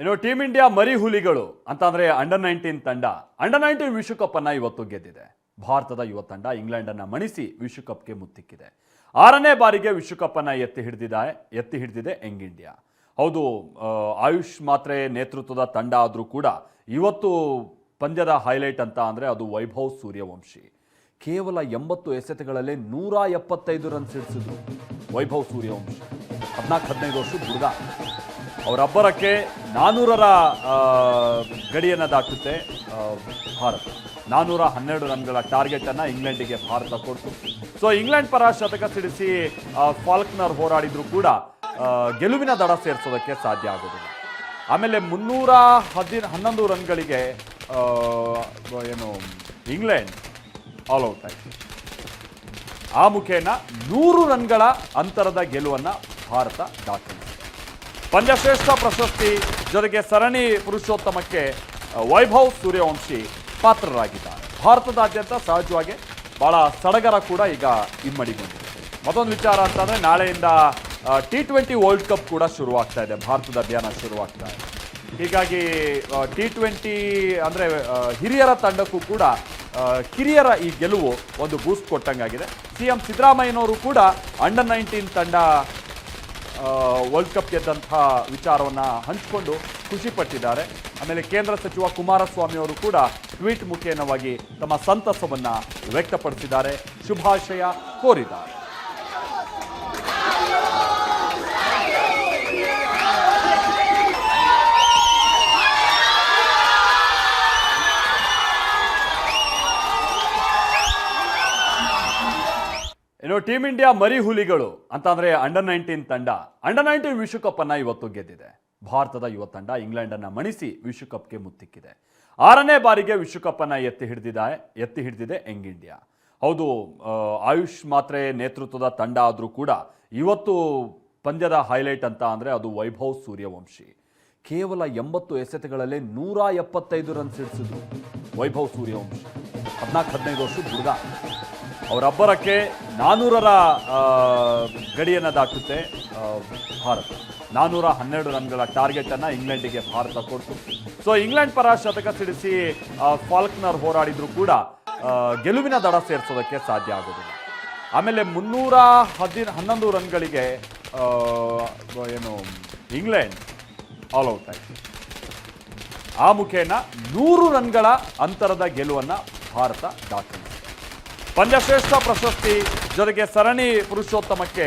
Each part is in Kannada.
ಇನ್ನು ಟೀಮ್ ಇಂಡಿಯಾ ಮರಿ ಹುಲಿಗಳು ಅಂತಂದ್ರೆ ಅಂಡರ್ ನೈನ್ಟೀನ್ ತಂಡ. ಅಂಡರ್ ನೈನ್ಟೀನ್ ವಿಶ್ವಕಪ್ ಅನ್ನ ಇವತ್ತು ಗೆದ್ದಿದೆ. ಭಾರತದ ಯುವ ತಂಡ ಇಂಗ್ಲೆಂಡ್ ಅನ್ನ ಮಣಿಸಿ ವಿಶ್ವಕಪ್ಗೆ ಮುತ್ತಿಕ್ಕಿದೆ. ಆರನೇ ಬಾರಿಗೆ ವಿಶ್ವಕಪ್ ಅನ್ನ ಎತ್ತಿ ಹಿಡಿದಿದೆ ಎತ್ತಿ ಹಿಡಿದಿದೆ ಯಂಗ್ ಇಂಡಿಯಾ. ಹೌದು ಆಯುಷ್ ಮಾತ್ರೆ ನೇತೃತ್ವದ ತಂಡ ಆದರೂ ಕೂಡ ಇವತ್ತು ಪಂದ್ಯದ ಹೈಲೈಟ್ ಅಂತ ಅಂದರೆ ಅದು ವೈಭವ್ ಸೂರ್ಯವಂಶಿ. ಕೇವಲ ಎಂಬತ್ತು ಎಸೆತಗಳಲ್ಲಿ ನೂರ ಎಪ್ಪತ್ತೈದು ರನ್ ಸಿಡಿಸಿದ್ರು ವೈಭವ್ ಸೂರ್ಯವಂಶಿ. ಹದಿನಾಲ್ಕು ಹದಿನೈದು ವರ್ಷದ ಹುಡುಗ. ಅವರಬ್ಬರಕ್ಕೆ ನಾನ್ನೂರರ ಗಡಿಯನ್ನು ದಾಟುತ್ತೆ ಭಾರತ. ನಾನ್ನೂರ ಹನ್ನೆರಡು ರನ್ಗಳ ಟಾರ್ಗೆಟನ್ನು ಇಂಗ್ಲೆಂಡಿಗೆ ಭಾರತ ಕೊಡ್ತು. ಸೊ, ಇಂಗ್ಲೆಂಡ್ ಪರ ಶತಕ ಸಿಡಿಸಿ ಫಾಲ್ಕ್ನರ್ ಹೋರಾಡಿದ್ರು ಕೂಡ ಗೆಲುವಿನ ದಡ ಸೇರಿಸೋದಕ್ಕೆ ಸಾಧ್ಯ ಆಗೋದಿಲ್ಲ. ಆಮೇಲೆ ಮುನ್ನೂರ ಹದಿ ಹನ್ನೊಂದು ರನ್ಗಳಿಗೆ ಏನು, ಇಂಗ್ಲೆಂಡ್ ಆಲ್ ಔಟ್ ಆಯಿತು. ಆ ಮುಖೇನ ನೂರು ರನ್ಗಳ ಅಂತರದ ಗೆಲುವನ್ನು ಭಾರತ ದಾಖಲಿಸಿದೆ ಪಂದ್ಯಶ್ರೇಷ್ಠ ಪ್ರಶಸ್ತಿ ಜೊತೆಗೆ ಸರಣಿ ಪುರುಷೋತ್ತಮಕ್ಕೆ ವೈಭವ್ ಸೂರ್ಯವಂಶಿ ಪಾತ್ರರಾಗಿದ್ದಾರೆ. ಭಾರತದಾದ್ಯಂತ ಸಹಜವಾಗಿ ಬಹಳ ಸಡಗರ ಕೂಡ ಈಗ ಇಮ್ಮಡಿಗೊಂಡಿದೆ ಮತ್ತೊಂದು ವಿಚಾರ ಅಂತಂದ್ರೆ ನಾಳೆಯಿಂದ ಟಿ ಟ್ವೆಂಟಿ ವರ್ಲ್ಡ್ ಕಪ್ ಕೂಡ ಶುರುವಾಗ್ತಾ ಇದೆ. ಭಾರತದ ಅಭಿಯಾನ ಶುರುವಾಗ್ತಾ ಇದೆ. ಹೀಗಾಗಿ ಟಿ ಟ್ವೆಂಟಿ ಅಂದರೆ ಹಿರಿಯರ ತಂಡಕ್ಕೂ ಕೂಡ ಕಿರಿಯರ ಈ ಗೆಲುವು ಒಂದು ಬೂಸ್ಟ್ ಕೊಟ್ಟಂಗಾಗಿದೆ. ಸಿ ಎಂ ಸಿದ್ದರಾಮಯ್ಯನವರು ಕೂಡ ಅಂಡರ್ ನೈನ್ಟೀನ್ ತಂಡ ವರ್ಲ್ಡ್ ಕಪ್ ಗೆದ್ದಂತಹ ವಿಚಾರವನ್ನು ಹಂಚಿಕೊಂಡು ಖುಷಿಪಟ್ಟಿದ್ದಾರೆ ಆಮೇಲೆ ಕೇಂದ್ರ ಸಚಿವ ಕುಮಾರಸ್ವಾಮಿ ಅವರು ಕೂಡ ಟ್ವೀಟ್ ಮುಖೇನವಾಗಿ ತಮ್ಮ ಸಂತಸವನ್ನು ವ್ಯಕ್ತಪಡಿಸಿದ್ದಾರೆ. ಶುಭಾಶಯ ಕೋರಿದ್ದಾರೆ. ಇನ್ನು ಟೀಮ್ ಇಂಡಿಯಾ ಮರಿ ಹುಲಿಗಳು ಅಂತಂದ್ರೆ ಅಂಡರ್ ನೈನ್ಟೀನ್ ತಂಡ. ಅಂಡರ್ ನೈನ್ಟೀನ್ ವಿಶ್ವಕಪ್ ಅನ್ನ ಇವತ್ತು ಗೆದ್ದಿದೆ. ಭಾರತದ ಯುವ ತಂಡ ಇಂಗ್ಲೆಂಡ್ ಅನ್ನ ಮಣಿಸಿ ವಿಶ್ವಕಪ್ಗೆ ಮುತ್ತಿಕ್ಕಿದೆ. ಆರನೇ ಬಾರಿಗೆ ವಿಶ್ವಕಪ್ ಅನ್ನ ಎತ್ತಿ ಹಿಡಿದಿದೆ ಎತ್ತಿ ಹಿಡಿದಿದೆ ಯಂಗ್ ಇಂಡಿಯಾ. ಹೌದು ಆಯುಷ್ ಮಾತ್ರೆ ನೇತೃತ್ವದ ತಂಡ ಆದರೂ ಕೂಡ ಇವತ್ತು ಪಂದ್ಯದ ಹೈಲೈಟ್ ಅಂತ ಅಂದರೆ ಅದು ವೈಭವ್ ಸೂರ್ಯವಂಶಿ. ಕೇವಲ ಎಂಬತ್ತು ಎಸೆತಗಳಲ್ಲಿ ನೂರ ಎಪ್ಪತ್ತೈದು ರನ್ ಸಿಡಿಸಿದ್ರು ವೈಭವ್ ಸೂರ್ಯವಂಶಿ. ಹದಿನಾಲ್ಕು, ಹದಿನೈದು ವರ್ಷದ ಹುಡುಗ. ಅವರಬ್ಬರಕ್ಕೆ ನಾನ್ನೂರರ ಗಡಿಯನ್ನು ದಾಟುತ್ತೆ ಭಾರತ. ನಾನ್ನೂರ ಹನ್ನೆರಡು ರನ್ಗಳ ಟಾರ್ಗೆಟನ್ನು ಇಂಗ್ಲೆಂಡಿಗೆ ಭಾರತ ಕೊಡ್ತು. ಸೊ ಇಂಗ್ಲೆಂಡ್ ಪರ ಶತಕ ಸಿಡಿಸಿ ಫಾಲ್ಕ್ನರ್ ಹೋರಾಡಿದ್ರು ಕೂಡ ಗೆಲುವಿನ ದಡ ಸೇರಿಸೋದಕ್ಕೆ ಸಾಧ್ಯ ಆಗೋದಿಲ್ಲ. ಆಮೇಲೆ ಮುನ್ನೂರ ಹದಿ ಹನ್ನೊಂದು ರನ್ಗಳಿಗೆ ಏನು, ಇಂಗ್ಲೆಂಡ್ ಆಲ್ ಔಟ್ ಆಯಿತು. ಆ ಮುಖೇನ ನೂರು ರನ್ಗಳ ಅಂತರದ ಗೆಲುವನ್ನು ಭಾರತ ದಾಖಲಿಸಿದೆ ಪಂದ್ಯಶ್ರೇಷ್ಠ ಪ್ರಶಸ್ತಿ ಜೊತೆಗೆ ಸರಣಿ ಪುರುಷೋತ್ತಮಕ್ಕೆ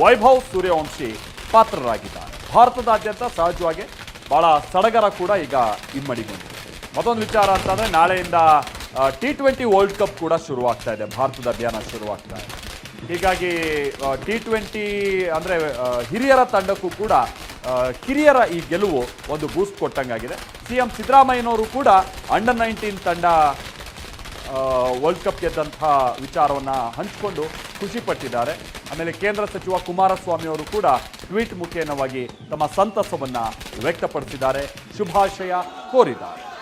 ವೈಭವ್ ಸೂರ್ಯವಂಶಿ ಪಾತ್ರರಾಗಿದ್ದಾರೆ. ಭಾರತದಾದ್ಯಂತ ಸಹಜವಾಗಿ ಬಹಳ ಸಡಗರ ಕೂಡ ಈಗ ಇಮ್ಮಡಿಗೊಂಡಿದೆ. ಮತ್ತೊಂದು ವಿಚಾರ ಅಂತಂದರೆ, ನಾಳೆಯಿಂದ ಟಿ ಟ್ವೆಂಟಿ ವರ್ಲ್ಡ್ ಕಪ್ ಕೂಡ ಶುರುವಾಗ್ತಾ ಇದೆ. ಭಾರತದ ಅಭಿಯಾನ ಶುರುವಾಗ್ತಾ ಇದೆ. ಹೀಗಾಗಿ ಟಿ ಟ್ವೆಂಟಿ ಅಂದರೆ ಹಿರಿಯರ ತಂಡಕ್ಕೂ ಕೂಡ ಕಿರಿಯರ ಈ ಗೆಲುವು ಒಂದು ಬೂಸ್ಟ್ ಕೊಟ್ಟಂಗಾಗಿದೆ. ಸಿ ಎಂ ಸಿದ್ದರಾಮಯ್ಯನವರು ಕೂಡ ಅಂಡರ್ ನೈನ್ಟೀನ್ ತಂಡ ವರ್ಲ್ಡ್ ಕಪ್ ಗೆದ್ದಂತಹ ವಿಚಾರವನ್ನು ಹಂಚಿಕೊಂಡು ಖುಷಿಪಟ್ಟಿದ್ದಾರೆ ಆಮೇಲೆ ಕೇಂದ್ರ ಸಚಿವ ಕುಮಾರಸ್ವಾಮಿ ಅವರು ಕೂಡ ಟ್ವೀಟ್ ಮುಖೇನವಾಗಿ ತಮ್ಮ ಸಂತಸವನ್ನು ವ್ಯಕ್ತಪಡಿಸಿದ್ದಾರೆ. ಶುಭಾಶಯ ಕೋರಿದ್ದಾರೆ.